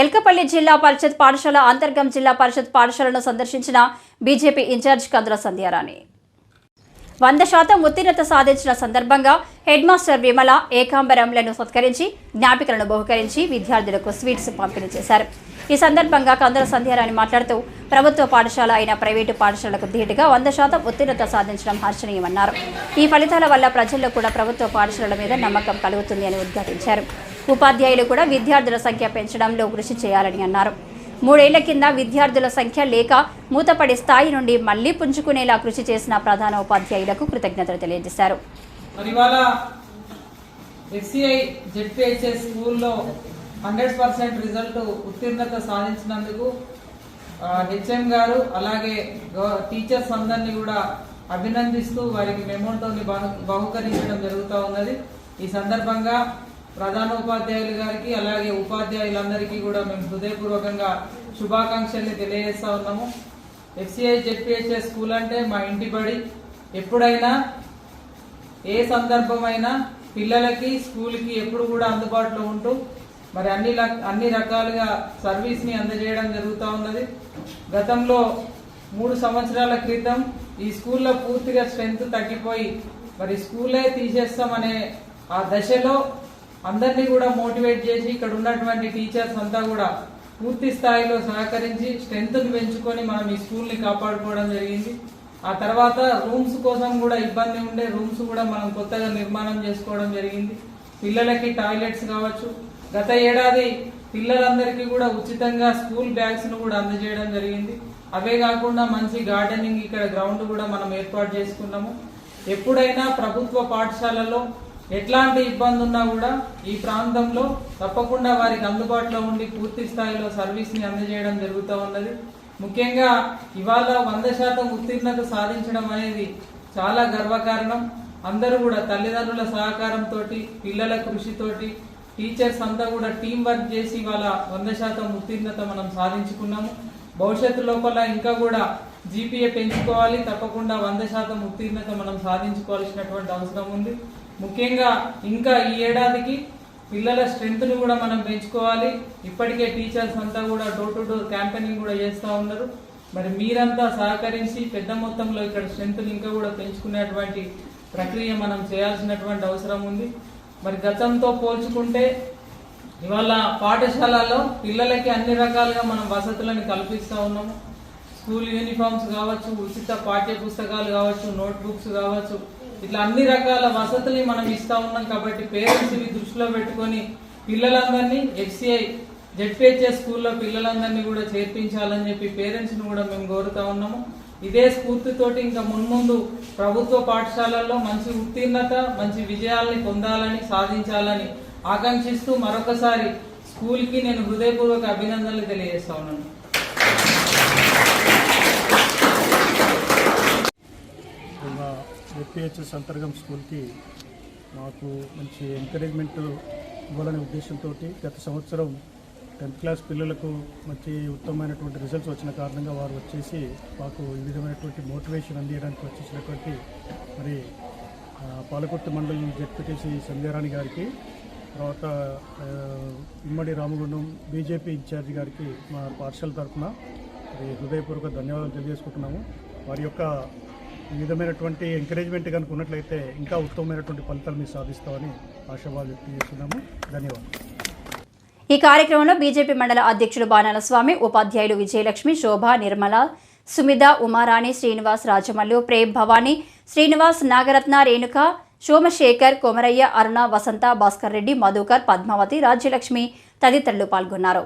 ఎల్కపల్లి జిల్లా పరిషత్ పాఠశాల అంతర్గం జిల్లా పరిషత్ పాఠశాలను సందర్శించిన బీజేపీ ఇన్ఛార్జ్ కందుల సంధ్యారాణి. వంద శాతం ఉత్తీర్ణత సాధించిన సందర్భంగా హెడ్ మాస్టర్ విమల ఏకాంబరంలను సత్కరించి జ్ఞాపికలను బహుకరించి విద్యార్థులకు స్వీట్స్ పంపిణీ చేశారు. ఈ సందర్భంగా కందుల సంధ్యారాణి మాట్లాడుతూ ప్రభుత్వ పాఠశాల అయిన ప్రైవేటు పాఠశాలకు ధీటుగా వంద శాతం ఉత్తీర్ణత సాధించడం హర్షణీయమన్నారు. ఈ ఫలితాల వల్ల ప్రజల్లో కూడా ప్రభుత్వ పాఠశాలల మీద నమ్మకం కలుగుతుంది అని ఉద్ఘాటించారు. ఉపాధ్యాయులు కూడా విద్యార్థుల సంఖ్య పెంచడంలో కృషి చేయాలని అన్నారు. మూడేళ్ళ కింద విద్యార్థుల సంఖ్య లేక మూతపడి స్థాయి నుండి మళ్ళీ పుంజుకునేలా కృషి చేసిన ప్రధాన ఉపాధ్యాయులకు కృతజ్ఞతలు తెలియజేశారు. జెడ్పిహెచ్ఎస్ స్కూల్లో హండ్రెడ్ పర్సెంట్ రిజల్ట్ ఉత్తీర్ణత సాధించినందుకు హెచ్ఎం గారు అలాగే టీచర్స్ అందరినీ కూడా అభినందిస్తూ వారికి మెమోటోని బహు- బహుకరించడం జరుగుతూ ఉన్నది. ఈ సందర్భంగా ప్రధాన ఉపాధ్యాయులు గారికి అలాగే ఉపాధ్యాయులందరికీ కూడా మేము హృదయపూర్వకంగా శుభాకాంక్షల్ని తెలియజేస్తా ఉన్నాము. ఎఫ్సిఐ జెడ్పిహెచ్ఎస్ స్కూల్ అంటే మా ఇంటి బడి. ఎప్పుడైనా ఏ సందర్భమైనా పిల్లలకి స్కూల్కి ఎప్పుడు కూడా అందుబాటులో ఉంటూ మరి అన్ని అన్ని రకాలుగా సర్వీస్ని అందజేయడం జరుగుతూ ఉన్నది. గతంలో మూడు సంవత్సరాల క్రితం ఈ స్కూల్లో పూర్తిగా స్ట్రెంత్ తగ్గిపోయి మరి స్కూలే తీసేస్తామనే ఆ దశలో అందరినీ కూడా మోటివేట్ చేసి ఇక్కడ ఉన్నటువంటి టీచర్స్ అంతా కూడా పూర్తి స్థాయిలో సహకరించి స్ట్రెంత్ని పెంచుకొని మనం ఈ స్కూల్ని కాపాడుకోవడం జరిగింది. ఆ తర్వాత రూమ్స్ కోసం కూడా ఇబ్బంది ఉండే రూమ్స్ కూడా మనం కొత్తగా నిర్మాణం చేసుకోవడం జరిగింది. పిల్లలకి టాయిలెట్స్ కావచ్చు. గత ఏడాది పిల్లలందరికీ కూడా ఉచితంగా స్కూల్ బ్యాగ్స్ను కూడా అందజేయడం జరిగింది. అవే కాకుండా మంచి గార్డెనింగ్ ఇక్కడ గ్రౌండ్ కూడా మనం ఏర్పాటు చేసుకున్నాము. ఎప్పుడైనా ప్రభుత్వ పాఠశాలలో ఎట్లాంటి ఇబ్బంది ఉన్నా కూడా ఈ ప్రాంతంలో తప్పకుండా వారికి అందుబాటులో ఉండి పూర్తి స్థాయిలో సర్వీస్ని అందజేయడం జరుగుతూ ఉన్నది. ముఖ్యంగా ఇవాళ వంద శాతం ఉత్తీర్ణత సాధించడం అనేది చాలా గర్వకారణం. అందరూ కూడా తల్లిదండ్రుల సహకారంతో పిల్లల కృషితోటి టీచర్స్ అంతా కూడా టీం వర్క్ చేసి ఇవాళ వంద శాతం ఉత్తీర్ణత మనం సాధించుకున్నాము. భవిష్యత్తు లోపల ఇంకా కూడా జీపీఏ పెంచుకోవాలి తప్పకుండా వంద శాతం ఉత్తీర్ణత మనం సాధించుకోవాల్సినటువంటి అవసరం ఉంది. ముఖ్యంగా ఇంకా ఈ ఏడాదికి పిల్లల స్ట్రెంత్ను కూడా మనం పెంచుకోవాలి. ఇప్పటికే టీచర్స్ అంతా కూడా డోర్ టు డోర్ క్యాంపెయినింగ్ కూడా చేస్తూ ఉన్నారు. మరి మీరంతా సహకరించి పెద్ద మొత్తంలో ఇక్కడ స్ట్రెంత్ ఇంకా కూడా పెంచుకునేటువంటి ప్రక్రియ మనం చేయాల్సినటువంటి అవసరం ఉంది. మరి గతంతో పోల్చుకుంటే ఇవాళ పాఠశాలలో పిల్లలకి అన్ని రకాలుగా మనం వసతులను కల్పిస్తూ ఉన్నాము. స్కూల్ యూనిఫామ్స్ కావచ్చు ఉచిత పాఠ్య పుస్తకాలు కావచ్చు నోట్బుక్స్ కావచ్చు ఇట్లా అన్ని రకాల వసతుల్ని మనం ఇస్తా ఉన్నాం కాబట్టి పేరెంట్స్ని దృష్టిలో పెట్టుకొని పిల్లలందరినీ ఎఫ్సిఐ జెడ్పిహెచ్ఎస్ స్కూల్లో పిల్లలందరినీ కూడా చేర్పించాలని చెప్పి పేరెంట్స్ని కూడా మేము కోరుతా ఉన్నాము. ఇదే స్ఫూర్తితోటి ఇంకా మున్ముందు ప్రభుత్వ పాఠశాలల్లో మంచి ఉత్తీర్ణత మంచి విజయాల్ని పొందాలని సాధించాలని ఆకాంక్షిస్తూ మరొకసారి స్కూల్కి నేను హృదయపూర్వక అభినందనలు తెలియజేస్తా ఉన్నాను మా పిహెచ్ఎస్ అంతర్గం స్కూల్కి మాకు మంచి ఎంకరేజ్మెంట్ ఇవ్వాలనే ఉద్దేశంతో గత సంవత్సరం టెన్త్ క్లాస్ పిల్లలకు మంచి ఉత్తమమైనటువంటి రిజల్ట్స్ వచ్చిన కారణంగా వారు వచ్చేసి మాకు ఈ విధమైనటువంటి మోటివేషన్ అందించడానికి వచ్చేసినటువంటి మరి పాలకొట్టు మండలం జడ్పీటీసీ సంధ్యారాణి గారికి తర్వాత ఇమ్మడి రామగుండం బీజేపీ ఇన్ఛార్జ్ గారికి మా పాఠశాల తరఫున మరి హృదయపూర్వక ధన్యవాదాలు తెలియజేసుకుంటున్నాము. వారి యొక్క ఈ విధమైనటువంటి ఎంకరేజ్మెంట్ కనుక ఉన్నట్లయితే ఇంకా ఉత్తమమైనటువంటి ఫలితాలు మీరు సాధిస్తామని ఆశాభావం వ్యక్తం చేస్తున్నాము. ధన్యవాదాలు. ఈ కార్యక్రమంలో బీజేపీ మండల అధ్యక్షుడు బాణాల స్వామి ఉపాధ్యాయులు విజయలక్ష్మి శోభ నిర్మల సుమిద ఉమారాణి శ్రీనివాస్ రాజమల్లు ప్రేమ్ భవానీ శ్రీనివాస్ నాగరత్న రేణుక సోమశేఖర్ కొమరయ్య అరుణ వసంత భాస్కర్ రెడ్డి మధుకర్ పద్మావతి రాజ్యలక్ష్మి తదితరులు పాల్గొన్నారు.